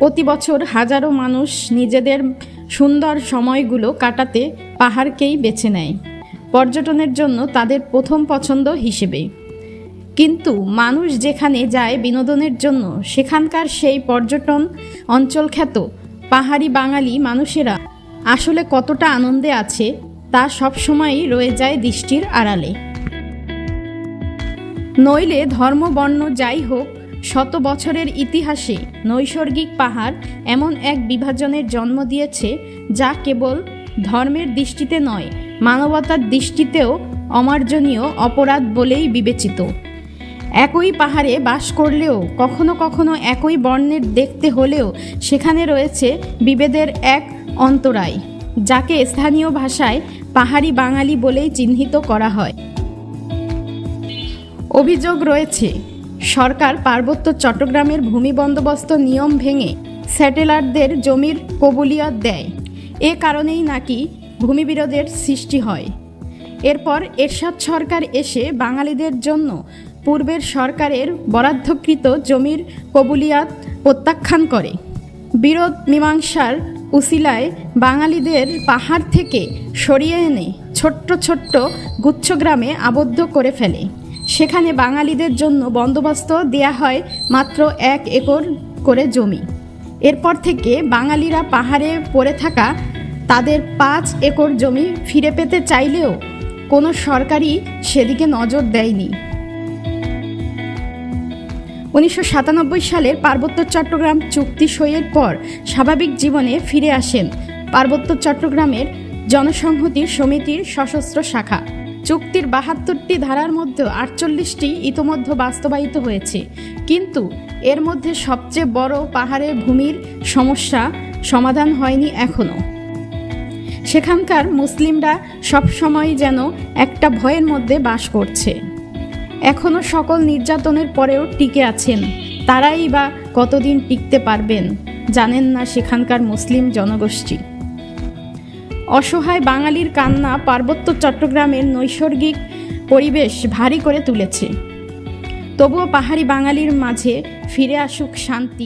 প্রতি বছর হাজারো মানুষ নিজেদের সুন্দর সময়গুলো কাটাতে পাহাড়কেই বেছে নেয়। পর্যটনের জন্য তাদের প্রথম পছন্দ হিসেবে। কিন্তু মানুষ যেখানে যায় বিনোদনের জন্য, সেখানকার সেই পর্যটন অঞ্চল খ্যাত পাহাড়ি বাঙালি মানুষেরা আসলে কতটা আনন্দে আছে তা সবসময়ই রয়ে যায় দৃষ্টির আড়ালে। নইলে ধর্ম বর্ণ যাই হোক শত বছরের ইতিহাসে নৈসর্গিক পাহাড় এমন এক বিভাজনের জন্ম দিয়েছে যা কেবল ধর্মের দৃষ্টিতে নয়, মানবতার দৃষ্টিতেও অমার্জনীয় অপরাধ বলেই বিবেচিত। একই পাহাড়ে বাস করলেও, কখনো কখনো একই বর্ণের দেখতে হলেও সেখানে রয়েছে বিভেদের এক অন্তরায়, যাকে স্থানীয় ভাষায় পাহাড়ি বাঙালি বলেই চিহ্নিত করা হয়। অভিযোগ রয়েছে সরকার পার্বত্য চট্টগ্রামের ভূমি বন্দোবস্ত নিয়ম ভেঙে স্যাটেলাইটদের জমির কবুলিয়ত দেয়। এ কারণেই নাকি ভূমি বিরোধের সৃষ্টি হয়। এরপর এরশাদ সরকার এসে বাঙালিদের জন্য পূর্বের সরকারের বরাদ্ধকৃত জমির কবুলিয়াত প্রত্যাখ্যান করে। বিরোধ মীমাংসার উসিলায় বাঙালিদের পাহাড় থেকে সরিয়ে এনে ছোট্ট ছোট্ট গুচ্ছগ্রামে আবদ্ধ করে ফেলে। সেখানে বাঙালিদের জন্য বন্দোবস্ত দেয়া হয় মাত্র এক একর করে জমি। এরপর থেকে বাঙালিরা পাহাড়ে পড়ে থাকা তাদের পাঁচ একর জমি ফিরে পেতে চাইলেও কোনো সরকারই সেদিকে নজর দেয়নি। উনিশশো সাতানব্বই সালের পার্বত্য চট্টগ্রাম চুক্তি সইয়ের পর স্বাভাবিক জীবনে ফিরে আসেন পার্বত্য চট্টগ্রামের জনসংহতি সমিতির সশস্ত্র শাখা। চুক্তির বাহাত্তরটি ধারার মধ্যে আটচল্লিশটি ইতোমধ্যে বাস্তবায়িত হয়েছে। কিন্তু এর মধ্যে সবচেয়ে বড় পাহাড়ের ভূমির সমস্যা সমাধান হয়নি এখনও সেখানকার মুসলিমরা সবসময় যেন একটা ভয়ের মধ্যে বাস করছে। এখনও সকল নির্যাতনের পরেও টিকে আছেন। তারাই বা কতদিন টিকতে পারবেন জানেন না সেখানকার মুসলিম জনগোষ্ঠী। অসহায় বাঙালির কান্না পার্বত্য চট্টগ্রামের নৈসর্গিক পরিবেশ ভারী করে তুলেছে। তবুও পাহাড়ি বাঙালির মাঝে ফিরে আসুক শান্তি।